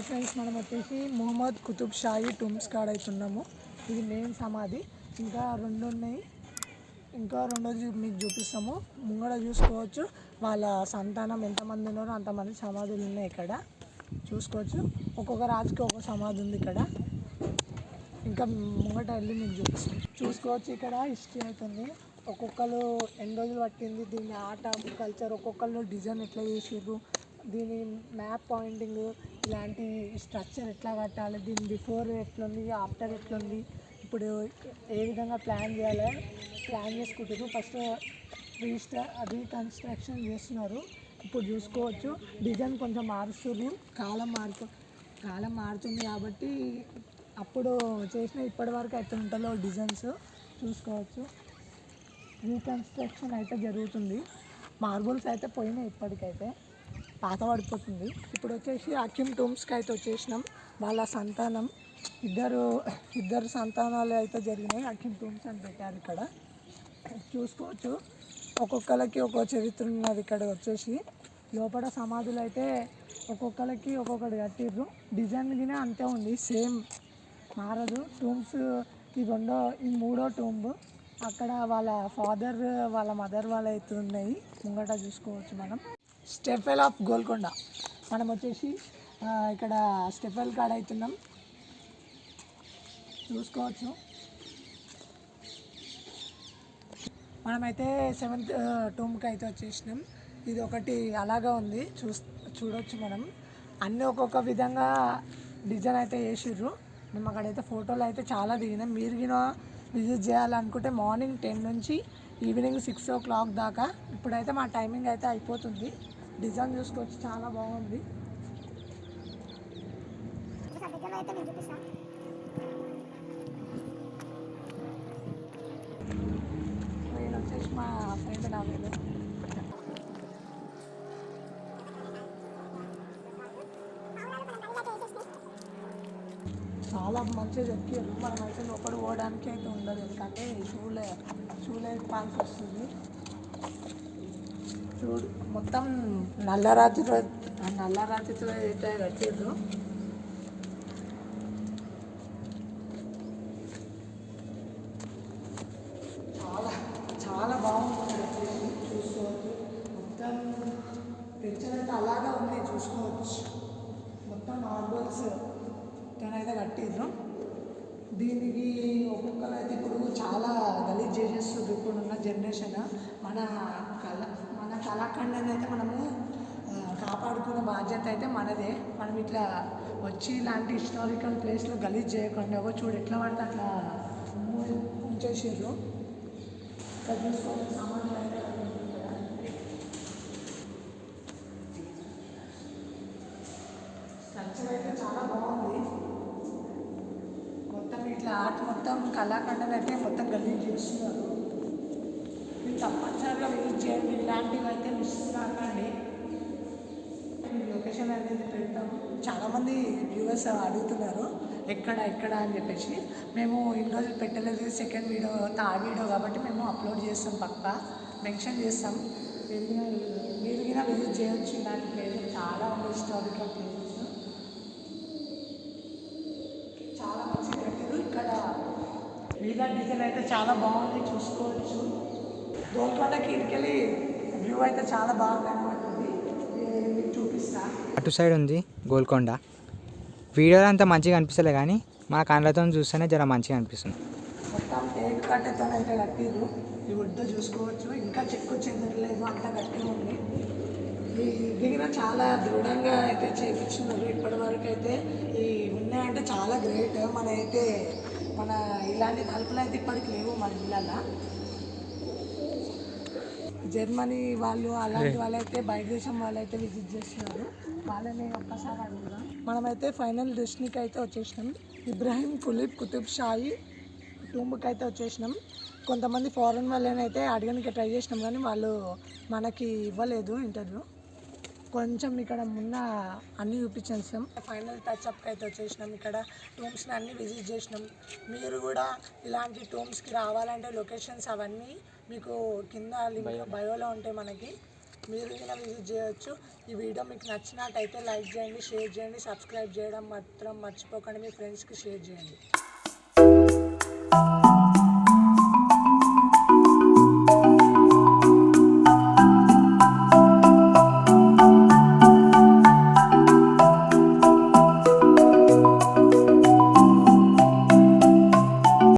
Hi friends మనం వచ్చేసి Mohammed Qutub Shahi tombs కాడ్ అవుతున్నాము ఇది మెయిన్ సమాధి. ఇంకా రెండు ఉన్నాయి. ఇంకా రెండోది మీకు చూపిస్తాము. ముంగడ చూసుకోవచ్చు. వాళ్ళ సంతానం ఎంతమంది ఉన్నారో అంతమంది సమాధులు ఉన్నాయి ఇక్కడ. చూసుకోవచ్చు. ఒక్కొక్క రాజుకి ఒక్కొక్క సమాధి ఉంది ఇక్కడ. ఇంకా ముంగట వెళ్ళి మీకు చూపిస్తాం. చూసుకోవచ్చు ఇక్కడ హిస్టరీ అవుతుంది. ఒక్కొక్కరు ఎన్ని రోజులు పట్టింది దీన్ని ఆట కల్చర్ ఒక్కొక్కరు డిజైన్ ఎట్లా చేసారు దీని మ్యాప్ పాయింటింగ్ ఇలాంటి స్ట్రక్చర్ ఎట్లా కట్టాలి? దీని బిఫోర్ ఎట్లుంది? ఆఫ్టర్ ఎట్లుంది? ఇప్పుడు ఏ విధంగా ప్లాన్ చేయాలి? ప్లాన్ చేసుకుంటారు ఫస్ట్ రీస్టా రీకన్స్ట్రక్షన్ చేస్తున్నారు. ఇప్పుడు చూసుకోవచ్చు. డిజైన్ కొంచెం మారుస్తున్నారు కాలం మారుతు కాలం మారుతుంది కాబట్టి అప్పుడు చేసిన ఇప్పటి వరకు అయితే ఉంటుందో డిజైన్స్ చూసుకోవచ్చు. రీకన్స్ట్రక్షన్ అయితే జరుగుతుంది. మార్బుల్స్ అయితే పోయినాయి ఇప్పటికైతే. పాత పడిపోతుంది. ఇప్పుడు వచ్చేసి అక్యూమ్ టూమ్స్కి అయితే వచ్చేసినాం. వాళ్ళ సంతానం ఇద్దరు ఇద్దరు సంతానాలు అయితే జరిగినాయి. అక్యూమ్ టూమ్స్ అని పెట్టారు ఇక్కడ. చూసుకోవచ్చు. ఒక్కొక్కరికి ఒక్కో చరిత్ర ఉన్నది ఇక్కడ వచ్చేసి. లోపల సమాధులు అయితే ఒక్కొక్కరికి ఒక్కొక్కటి కట్టిర్రు. డిజైన్ గిన అంతే ఉంది. సేమ్ మారదు టూమ్స్ ఈ రెండో ఈ మూడో టూంబ్. అక్కడ వాళ్ళ ఫాదర్ వాళ్ళ మదర్ వాళ్ళు అయితే ఉన్నాయి. ముంగట చూసుకోవచ్చు మనం. Stepwell of Golconda. మనం వచ్చేసి ఇక్కడ స్టెఫెల్ కాడ అవుతున్నాం. చూసుకోవచ్చు. మనమైతే సెవెంత్ టూమ్కి అయితే వచ్చేసినాం. ఇది ఒకటి అలాగా ఉంది. చూ చూడొచ్చు మనం. అన్నీ ఒక్కొక్క విధంగా డిజైన్ అయితే వేసిర్రు మేము అక్కడైతే ఫోటోలు అయితే చాలా దిగినాం. మీరు గినా విజిట్ చేయాలనుకుంటే మార్నింగ్ టెన్ నుంచి ఈవినింగ్ సిక్స్ ఓ క్లాక్ దాకా. ఇప్పుడైతే మా టైమింగ్ అయితే అయిపోతుంది. డిజైన్ చూసుకోవచ్చు చాలా బాగుంది. నేను వచ్చేసి మా ఫ్రెండ్ నా మీద చాలా మంచిగా చెప్పారు. మనం అయితే లోపల పోవడానికి అయితే ఉండదు. ఎందుకంటే షూలే షూలే పాల్సి వస్తుంది. చూడు. మొత్తం నల్లరాతితో నల్లరాతితో అయితే కట్టిర్రు. చాలా చాలా బాగుంది చూసుకోవచ్చు. మొత్తం పిక్చర్ అయితే అలాగే ఉంది చూసుకోవచ్చు. మొత్తం మార్బల్స్ అయితే కట్టిర్రు. దీనికి ఒక్కొక్కరు అయితే ఇప్పుడు చాలా గలీజ్ చేసేస్తుంది ఇప్పుడున్న జనరేషన్. మన కళ మన కళాఖండాన్ని అయితే మనము కాపాడుకునే బాధ్యత అయితే మనదే. మనం ఇట్లా వచ్చి ఇలాంటి హిస్టారికల్ ప్లేస్లో గలీజ్ చేయకుండా ఎవరు చూడు ఎట్లా పడితే అట్లా ఉంచేసారు ఇక్కడ సామాన్లు అయితే స్ట్రక్చర్ అయితే చాలా బాగుంది. మొత్తం ఇట్లా ఆర్ట్ మొత్తం కళాఖండం అయితే మొత్తం గలీజ్ చేస్తున్నారు. తప్పనిసరిగా విజిట్ చేయండి. ఇలాంటివి అయితే మిస్ కాకండి లొకేషన్ అనేది పెడతాం. చాలామంది వ్యూవర్స్ అడుగుతున్నారు ఎక్కడ ఎక్కడ అని చెప్పేసి. మేము ఇన్ని రోజులు పెట్టలేదు సెకండ్ వీడియో థర్డ్ వీడియో కాబట్టి మేము అప్లోడ్ చేస్తాం పక్క. మెన్షన్ చేస్తాం. మీరు మీరు కూడా విజిట్ చేయొచ్చు. ఇలాంటి ప్లేసెస్ చాలా ఉంది హిస్టారికల్ ప్లేసెస్ చాలా మంచిగా కట్టారు ఇక్కడ వీళ్ళ డిజైన్ అయితే చాలా బాగుంది. చూసుకోవచ్చు. గోల్కొండకి ఇటుకెళ్ళి వ్యూ అయితే చాలా బాగా కనబడుతుంది. చూపిస్తా. అటు సైడ్ ఉంది గోల్కొండ. వీడియోలో అంత మంచిగా అనిపిస్తలే కానీ మన కళ్ళతో చూస్తేనే జర మంచిగా అనిపిస్తుంది. మొత్తం టేక్ కట్టెతో అయితే కట్టిర్రు. ఈ ఒడ్డు చూసుకోవచ్చు. ఇంకా చెక్కు చెందలేదు అంత గట్టిగా ఉంది. ఈ దిగిన చాలా దృఢంగా అయితే చేపించున్నారు. ఇప్పటి వరకు అయితే ఈ ఉన్నాయంటే చాలా గ్రేట్. మన అయితే మన ఇలాంటి తలుపులు అయితే ఇప్పటికి లేవు మన ఇళ్ళల్లో. జర్మనీ వాళ్ళు అలాంటి వాళ్ళైతే బయట దేశం వాళ్ళైతే విజిట్ చేస్తున్నారు వాళ్ళని ఒక్కసారి అడుగుదాం. మనమైతే ఫైనల్ డెస్టినీకి అయితే వచ్చేసినాం. ఇబ్రాహిం కులీబ్ కుతుబ్ షాయి టూంబ్కి అయితే వచ్చేసినాం. కొంతమంది ఫారెన్ వాళ్ళని అయితే అడగడానికి ట్రై చేసినాం కానీ వాళ్ళు మనకి ఇవ్వలేదు ఇంటర్వ్యూ కొంచెం ఇక్కడ ఉన్న అన్ని చూపించేసాం. ఫైనల్ టచ్ అప్కి అయితే వచ్చేసినాం ఇక్కడ. టూమ్స్ని అన్ని విజిట్ చేసినాం. మీరు కూడా ఇలాంటి టూమ్స్కి రావాలంటే లొకేషన్స్ అవన్నీ మీకు కింద లింక్ బయోలో ఉంటాయి మనకి. మీరు కూడా విజిట్ చేయొచ్చు. ఈ వీడియో మీకు నచ్చినట్టయితే లైక్ చేయండి షేర్ చేయండి సబ్స్క్రైబ్ చేయడం మాత్రం మర్చిపోకండి. మీ ఫ్రెండ్స్కి షేర్ చేయండి.